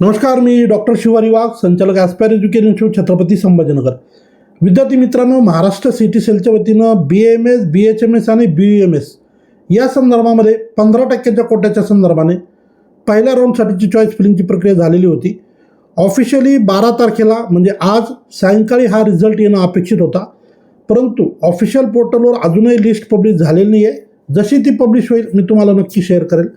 नमस्कार मी डॉक्टर शिवारी वाघ संचालक aspire education institute Chhatrapati Sambhajinagar. विद्यार्थी मित्रांनो महाराष्ट्र सिटी सेलच्या वतीनं B M S B H M S आणि बी एम एस या संदर्भामध्ये पंधरा टक्क्याच्या कोट्याच्या संदर्भाने पहिल्या राऊंडसाठीची चॉईस फिलिंगची प्रक्रिया झालेली होती. ऑफिशियली बारा तारखेला म्हणजे आज सायंकाळी हा रिझल्ट येणं अपेक्षित होता. परंतु ऑफिशियल पोर्टलवर अजूनही लिस्ट पब्लिश झालेली नाही आहे जशी ती पब्लिश होईल मी तुम्हाला नक्की शेअर करेल.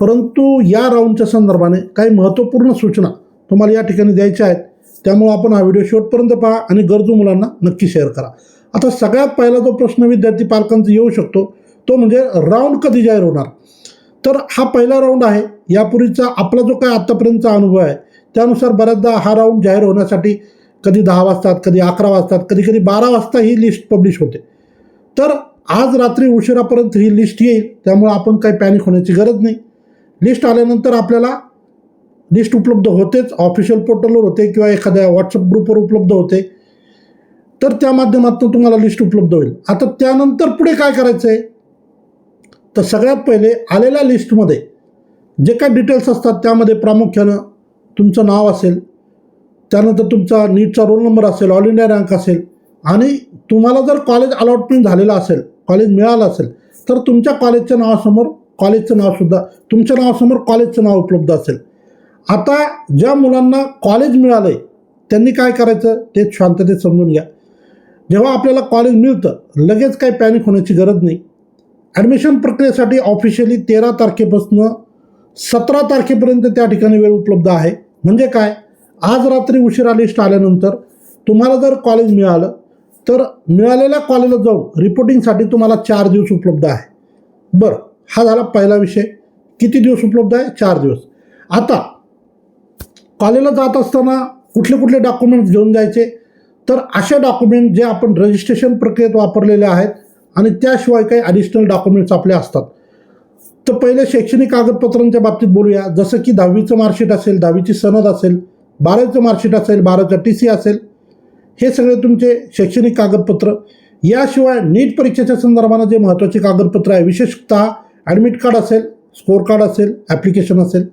परंतु या राऊंडच्या संदर्भाने काही महत्त्वपूर्ण सूचना तुम्हाला या ठिकाणी द्यायच्या आहेत. त्यामुळं आपण हा व्हिडिओ शेवटपर्यंत पहा आणि गरजू मुलांना नक्की शेअर करा. आता सगळ्यात पहिला जो प्रश्न विद्यार्थी पालकांचा येऊ शकतो तो म्हणजे राऊंड कधी जाहीर होणार? तर हा पहिला राऊंड आहे. यापूर्वीचा आपला जो काय आत्तापर्यंतचा अनुभव आहे त्यानुसार बऱ्याचदा हा राऊंड जाहीर होण्यासाठी कधी दहा वाजतात कधी अकरा वाजतात कधी कधी बारा वाजता ही लिस्ट पब्लिश होते. तर आज रात्री उशिरापर्यंत ही लिस्ट येईल त्यामुळे आपण काही पॅनिक होण्याची गरज नाही. लिस्ट आल्यानंतर आपल्याला लिस्ट उपलब्ध होतेच ऑफिशियल पोर्टलवर होते किंवा एखाद्या व्हॉट्सअप ग्रुपवर उपलब्ध होते. तर त्या माध्यमातून तुम्हाला लिस्ट उपलब्ध होईल. आता त्यानंतर पुढे काय करायचं आहे तर सगळ्यात पहिले आलेल्या लिस्टमध्ये जे काय डिटेल्स असतात त्यामध्ये प्रामुख्यानं तुमचं नाव असेल त्यानंतर तुमचा नीटचा रोल नंबर असेल ऑल इंडिया रँक असेल आणि तुम्हाला जर कॉलेज अलॉटमेंट झालेलं असेल कॉलेज मिळालं असेल तर तुमच्या कॉलेजच्या नावासमोर कॉलेजचं नावसुद्धा तुमच्या नावासमोर कॉलेजचं नाव उपलब्ध असेल. आता ज्या मुलांना कॉलेज मिळालं आहे त्यांनी काय करायचं? ते शांततेत समजून घ्या. जेव्हा आपल्याला कॉलेज मिळतं लगेच काही पॅनिक होण्याची गरज नाही. ॲडमिशन प्रक्रियेसाठी ऑफिशियली तेरा तारखेपासून सतरा तारखेपर्यंत त्या ठिकाणी वेळ उपलब्ध आहे. म्हणजे काय? आज रात्री उशिरा लिस्ट आल्यानंतर तुम्हाला जर कॉलेज मिळालं तर मिळालेल्या कॉलेजला जाऊन रिपोर्टिंगसाठी तुम्हाला चार दिवस उपलब्ध आहे. बरं. हा झाला पहिला विषय. किती दिवस उपलब्ध आहे? चार दिवस. आता कॉलेजला जात असताना कुठले कुठले डॉक्युमेंट्स घेऊन जायचे? तर अशा डॉक्युमेंट जे आपण रजिस्ट्रेशन प्रक्रियेत वापरलेले आहेत आणि त्याशिवाय काही ॲडिशनल डॉक्युमेंट्स आपले असतात. तर पहिले शैक्षणिक कागदपत्रांच्या बाबतीत बोलूया. जसं की दहावीचं मार्कशीट असेल दहावीची सनद असेल बारावीचं मार्कशीट असेल बारावीचं टी सी असेल हे सगळे तुमचे शैक्षणिक कागदपत्र. याशिवाय नीट परीक्षेच्या संदर्भानं जे महत्त्वाचे कागदपत्र आहे विशेषतः ॲडमिट कार्ड असेल स्कोअर कार्ड असेल ॲप्लिकेशन असेल.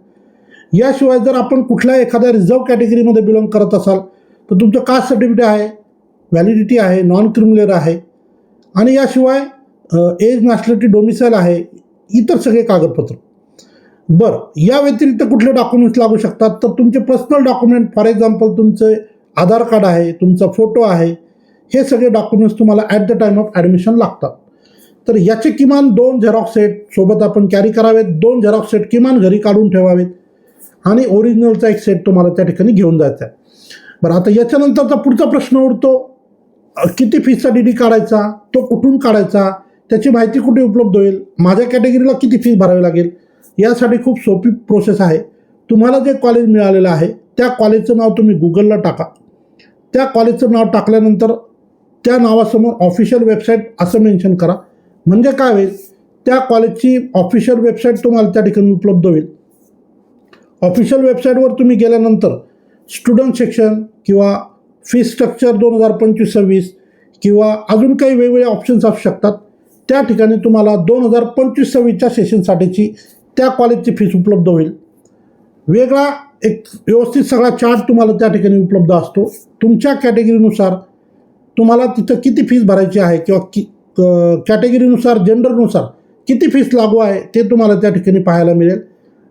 याशिवाय जर आपण कुठल्या एखाद्या रिझर्व कॅटेगरीमध्ये बिलॉंग करत असाल तर तुमचं कास्ट सर्टिफिकेट आहे व्हॅलिडिटी आहे नॉन क्रिमिनल आहे. आणि याशिवाय एज नॅशनॅलिटी डोमिसाईल आहे इतर सगळे कागदपत्र. बरं या व्यतिरिक्त कुठले डॉक्युमेंट्स लागू शकतात? तर तुमचे पर्सनल डॉक्युमेंट फॉर एक्झाम्पल तुमचे आधार कार्ड आहे तुमचा फोटो आहे हे सगळे डॉक्युमेंट्स तुम्हाला at the time of admission लागतात. तर याचे किमान दोन झेरॉक्स सेट सोबत आपण कॅरी करावेत. दोन झेरॉक्स सेट किमान घरी काढून ठेवावेत. आणि ओरिजिनलचा एक सेट तुम्हाला त्या ठिकाणी घेऊन जायचा आहे. बरं आता याच्यानंतरचा पुढचा प्रश्न उरतो किती फीसचा डी डी काढायचा? तो कुठून काढायचा? त्याची माहिती कुठे उपलब्ध होईल? माझ्या कॅटेगरीला किती फीस भरावी लागेल? यासाठी खूप सोपी प्रोसेस आहे. तुम्हाला जे कॉलेज मिळालेलं आहे त्या कॉलेजचं नाव तुम्ही गुगलला टाका. त्या कॉलेजचं नाव टाकल्यानंतर त्या नावासमोर ऑफिशियल वेबसाईट असं मेन्शन करा. म्हणजे काय होईल? त्या कॉलेजची ऑफिशियल वेबसाईट तुम्हाला त्या ठिकाणी उपलब्ध होईल. ऑफिशियल वेबसाईटवर तुम्ही गेल्यानंतर स्टुडंट सेक्शन किंवा फी स्ट्रक्चर दोन हजार पंचवीस सव्वीस किंवा अजून काही वेगवेगळे ऑप्शन्स असू शकतात. त्या ठिकाणी तुम्हाला दोन हजार पंचवीस सव्वीसच्या सेशनसाठीची त्या कॉलेजची फीस उपलब्ध होईल. वेगळा एक व्यवस्थित सगळा चार्ट तुम्हाला त्या ठिकाणी उपलब्ध असतो. तुमच्या कॅटेगरीनुसार तुम्हाला तिथं किती फीस भरायची आहे किंवा की कॅटेगरीनुसार जेंडरनुसार किती फीस लागू आहे ते तुम्हाला त्या ठिकाणी पाहायला मिळेल.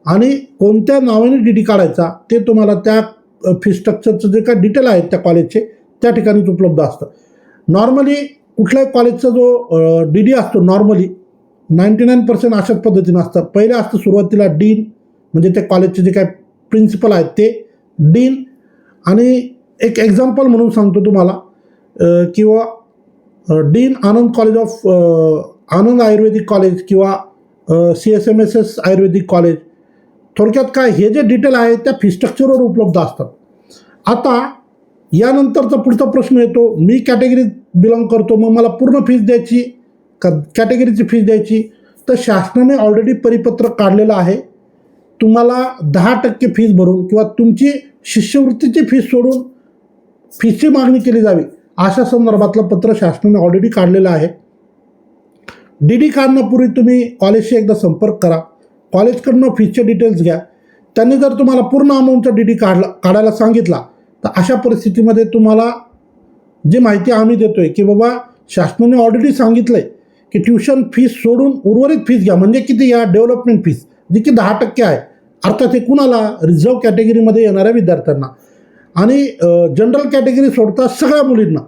आणि कोणत्या नावाने डी डी काढायचा ते तुम्हाला त्या फी स्ट्रक्चरचं जे काय डिटेल आहेत त्या कॉलेजचे त्या ठिकाणीच उपलब्ध असतं. नॉर्मली कुठल्याही कॉलेजचा जो डी डी असतो नॉर्मली नाईंटी नाईन पर्सेंट अशाच पद्धतीनं असतात पहिले असतं सुरुवातीला डीन म्हणजे त्या कॉलेजचे जे काय प्रिन्सिपल आहेत ते डीन आणि एक एक्झाम्पल म्हणून सांगतो तुम्हाला किंवा dean Anand college of Anand Ayurvedic college किंवा C S M S S Ayurvedic college. थोडक्यात काय हे जे डिटेल आहे त्या फी स्ट्रक्चरवर उपलब्ध असतात. आता यानंतरचा पुढचा प्रश्न येतो मी कॅटेगरीत बिलॉंग करतो मग मला पूर्ण फीस द्यायची का कॅटेगरीची फीस द्यायची? तर शासनाने ऑलरेडी परिपत्रक काढलेलं आहे. तुम्हाला दहा टक्के फीस भरून किंवा तुमची शिष्यवृत्तीची फीस सोडून फीसची मागणी केली जावी. अशा संदर्भातलं पत्र शासनाने ऑलरेडी काढलेलं आहे. डी डी काढण्यापूर्वी तुम्ही कॉलेजशी एकदा संपर्क करा. कॉलेजकडनं फीजचे डिटेल्स घ्या. त्यांनी जर तुम्हाला पूर्ण अमाऊंटचा डी डी काढला काढायला सांगितला तर अशा परिस्थितीमध्ये तुम्हाला जी माहिती आम्ही देतो आहे की बाबा शासनाने ऑलरेडी सांगितलं आहे की ट्युशन फीस सोडून उर्वरित फीस घ्या. म्हणजे किती या डेव्हलपमेंट फीस जी की दहा टक्के आहे. अर्थात हे कुणाला रिझर्व कॅटेगरीमध्ये येणाऱ्या विद्यार्थ्यांना. आणि जनरल कॅटेगरी सोडता सगळ्या मुलींना.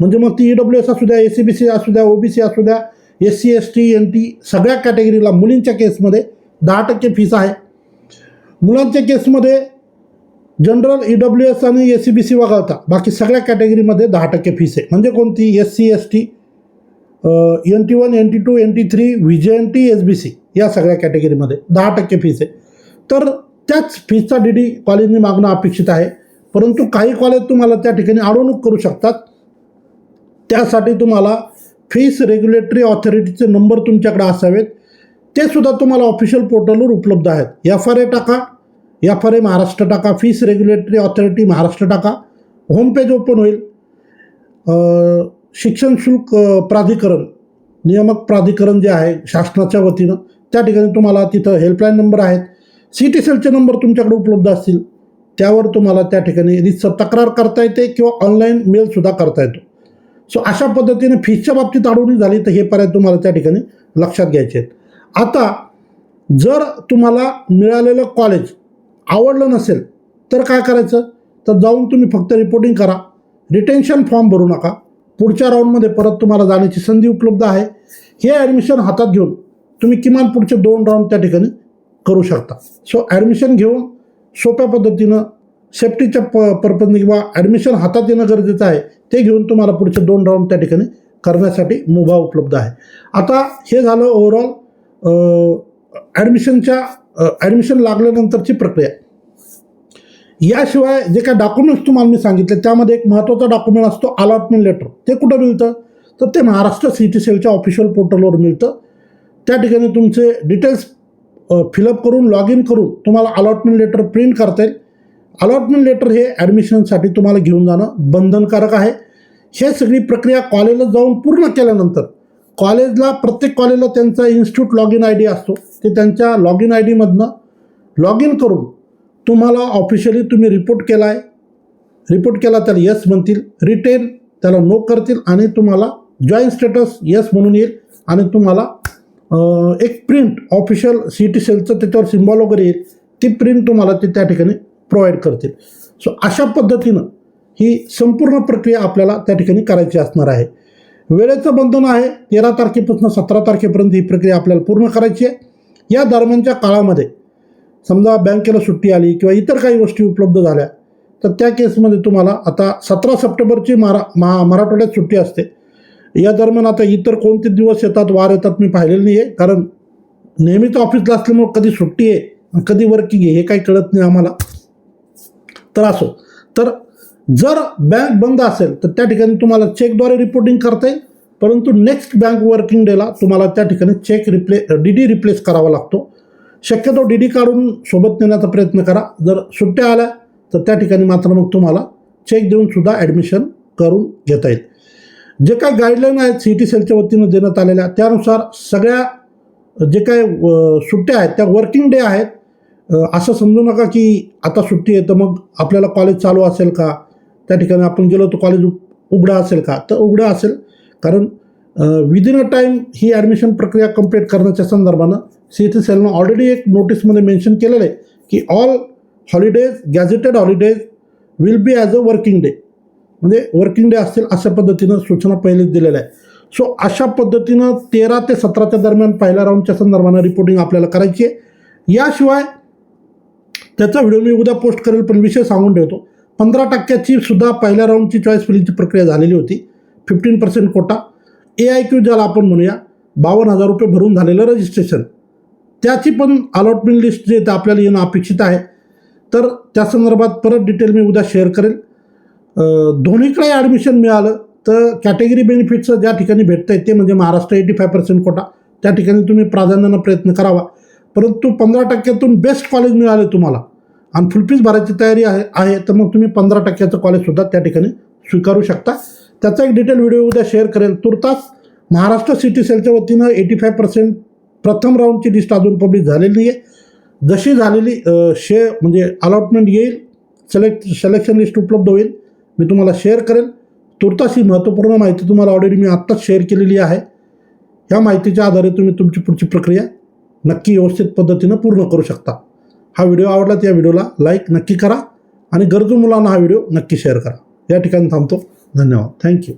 म्हणजे मग ती ई डब्ल्यू एस असू द्या ए सी बी सी असू द्या ओ बी सी असू द्या S C S T N T सगळ्या कॅटेगरीला मुलींच्या केसमध्ये दहा टक्के फीस आहे. मुलांच्या केसमध्ये जनरल ई डब्ल्यू एस आणि ए सी बी सी वगळता बाकी सगळ्या कॅटेगरीमध्ये दहा टक्के फीस आहे. म्हणजे कोणती? S C S T N T one N T two N T three V J N T S B C या सगळ्या कॅटेगरीमध्ये दहा टक्के फीस आहे. तर त्याच फीसचा डी डी कॉलेजने मागणं अपेक्षित आहे. परंतु काही कॉलेज तुम्हाला त्या ठिकाणी अडवणूक करू शकतात. त्यासाठी तुम्हाला फीस रेग्युलेटरी ऑथॉरिटीचे नंबर तुमच्याकडे असावेत. ते सुद्धा तुम्हाला ऑफिशियल पोर्टलवर उपलब्ध आहेत. एफ आर ए टाका. एफ आर ए महाराष्ट्र टाका. फीस रेग्युलेटरी ऑथॉरिटी महाराष्ट्र टाका. होमपेज ओपन होईल. शिक्षण शुल्क प्राधिकरण नियामक प्राधिकरण जे आहे शासनाच्या वतीनं त्या ठिकाणी तुम्हाला तिथं हेल्पलाईन नंबर आहेत. सी टी सेलचे नंबर तुमच्याकडे उपलब्ध असतील. त्यावर तुम्हाला त्या ठिकाणी रितसर तक्रार करता येते किंवा ऑनलाईन मेलसुद्धा करता येतो. सो अशा पद्धतीने फीसच्या बाबतीत अडवणी झाली तर हे पर्याय तुम्हाला त्या ठिकाणी लक्षात घ्यायचे आहेत. आता जर तुम्हाला मिळालेलं कॉलेज आवडलं नसेल तर काय करायचं? तर जाऊन तुम्ही फक्त रिपोर्टिंग करा. रिटेन्शन फॉर्म भरू नका. पुढच्या राऊंडमध्ये परत तुम्हाला जाण्याची संधी उपलब्ध आहे. हे ॲडमिशन हातात घेऊन तुम्ही किमान पुढचे दोन राऊंड त्या ठिकाणी करू शकता. सो ॲडमिशन घेऊन सोप्या पद्धतीनं सेफ्टीच्या प पर्पजने किंवा ॲडमिशन हातात येणं गरजेचं आहे ते घेऊन तुम्हाला पुढचे दोन राऊंड त्या ठिकाणी करण्यासाठी मुभा उपलब्ध आहे. आता हे झालं ओव्हरऑल ॲडमिशनच्या ॲडमिशन लागल्यानंतरची प्रक्रिया. याशिवाय जे काय डॉक्युमेंट्स तुम्हाला मी सांगितले त्यामध्ये एक महत्त्वाचा डॉक्युमेंट असतो अलॉटमेंट लेटर ते कुठं मिळतं? तर ते महाराष्ट्र सी टी सेलच्या ऑफिशियल पोर्टलवर मिळतं. त्या ठिकाणी तुमचे डिटेल्स फिलअप करून लॉग इन करून तुम्हाला अलॉटमेंट लेटर प्रिंट करता येईल. अलॉटमेंट लेटर हे ॲडमिशनसाठी तुम्हाला घेऊन जाणं बंधनकारक आहे. हे सगळी प्रक्रिया कॉलेजला जाऊन पूर्ण केल्यानंतर कॉलेजला प्रत्येक कॉलेजला त्यांचा institute log in I D असतो. ते त्यांच्या लॉग इन आय डीमधनं लॉग इन करून तुम्हाला ऑफिशियली तुम्ही रिपोर्ट केला आहे रिपोर्ट केला त्याला यस म्हणतील. रिटेन त्याला नो करतील आणि तुम्हाला जॉईन स्टेटस यस म्हणून येईल आणि तुम्हाला एक प्रिंट ऑफिशियल सी टी सेलचं त्याच्यावर सिम्बॉल वगैरे येईल ती प्रिंट तुम्हाला ते त्या ठिकाणी प्रोव्हाइड करतील. सो अशा पद्धतीनं ही संपूर्ण प्रक्रिया आपल्याला त्या ठिकाणी करायची असणार आहे. वेळेचं बंधन आहे तेरा तारखेपासून सतरा तारखेपर्यंत ही प्रक्रिया आपल्याला पूर्ण करायची आहे. या दरम्यानच्या काळामध्ये समजा बँकेला सुट्टी आली किंवा इतर काही गोष्टी उपलब्ध झाल्या तर त्या केसमध्ये तुम्हाला आता सतरा सप्टेंबरची मारा मा मराठवाड्यात सुट्टी असते. या दरम्यान आता इतर कोणते दिवस येतात वार येतात मी पाहिलेलं नाही आहे कारण नेहमीच ऑफिसला असल्यामुळं कधी सुट्टी आहे कधी वर्किंग आहे हे काही कळत नाही आम्हाला. तर असो. तर जर बँक बंद असेल तर त्या ठिकाणी तुम्हाला चेकद्वारे रिपोर्टिंग करता येईल. परंतु नेक्स्ट बँक वर्किंग डेला तुम्हाला त्या ठिकाणी check replay D D replace करावा लागतो. शक्यतो डी डी काढून सोबत नेण्याचा प्रयत्न करा. जर सुट्ट्या आल्या तर त्या ठिकाणी मात्र मग तुम्हाला चेक देऊन सुद्धा ॲडमिशन करून घेता येईल. जे काय गाईडलाईन आहेत सी टी सेलच्या वतीनं देण्यात आलेल्या त्यानुसार सगळ्या जे काय सुट्ट्या आहेत त्या वर्किंग डे आहेत. असं समजू नका की आता सुट्टी आहे तर मग आपल्याला कॉलेज चालू असेल का? त्या ठिकाणी आपण गेलो तर कॉलेज उघडं असेल का? तर उघडं असेल. कारण विदिन अ टाईम ही ॲडमिशन प्रक्रिया कंप्लीट करण्याच्या संदर्भानं सी टी सेलनं ऑलरेडी एक नोटीसमध्ये मेन्शन केलेलं आहे की all holidays gazetted holidays will be as a working day म्हणजे वर्किंग डे असतील अशा पद्धतीनं सूचना पहिलेच दिलेल्या आहे सो अशा पद्धतीनं तेरा ते सतराच्या दरम्यान पहिल्या राऊंडच्या संदर्भानं रिपोर्टिंग आपल्याला करायची आहे. याशिवाय त्याचा व्हिडिओ मी उद्या पोस्ट करेल पण विषय सांगून ठेवतो. पंधरा टक्क्याची सुद्धा पहिल्या राऊंडची चॉईस फिलिंगची प्रक्रिया झालेली होती. Fifteen percent quota A I Q ज्याला आपण म्हणूया बावन्न हजार रुपये भरून झालेलं रजिस्ट्रेशन त्याची पण अलॉटमेंट लिस्ट जे आहे ते आपल्याला येणं अपेक्षित आहे. तर त्या संदर्भात परत डिटेल मी उद्या शेअर करेल. दोन्हीकडे ॲडमिशन मिळालं. तर कॅटेगरी बेनिफिट्स ज्या ठिकाणी भेटतं आहे ते म्हणजे Maharashtra eighty five percent quota. त्या ठिकाणी तुम्ही प्राधान्यानं प्रयत्न करावा. परंतु पंधरा टक्क्यातून बेस्ट कॉलेज मिळाले तुम्हाला. आणि फुल फीस भरायची तयारी आहे आहे तर मग तुम्ही पंधरा टक्क्याचं कॉलेजसुद्धा त्या ठिकाणी स्वीकारू शकता. त्याचा एक डिटेल व्हिडिओ उद्या शेअर करेल. तुर्तास महाराष्ट्र सिटी सेलच्या वतीनं एटी फाय पर्सेंट प्रथम राऊंडची लिस्ट अजून पब्लिश झालेली नाही आहे जशी झालेली शे म्हणजे अलॉटमेंट येईल सिलेक्ट सिलेक्शन लिस्ट उपलब्ध होईल. मी तुम्हाला शेअर करेल तुर्तास ही महत्त्वपूर्ण माहिती तुम्हाला ऑलरेडी मी आत्ताच शेअर केलेली आहे. ह्या माहितीच्या आधारे तुम्ही तुमची पुढची प्रक्रिया नक्की व्यवस्थित पद्धतीनं पूर्ण करू शकता. हा व्हिडिओ आवडला तर या व्हिडिओला लाईक नक्की करा आणि गरजू मुलांना हा व्हिडिओ नक्की शेअर करा. या ठिकाणी थांबतो. धन्यवाद. थँक्यू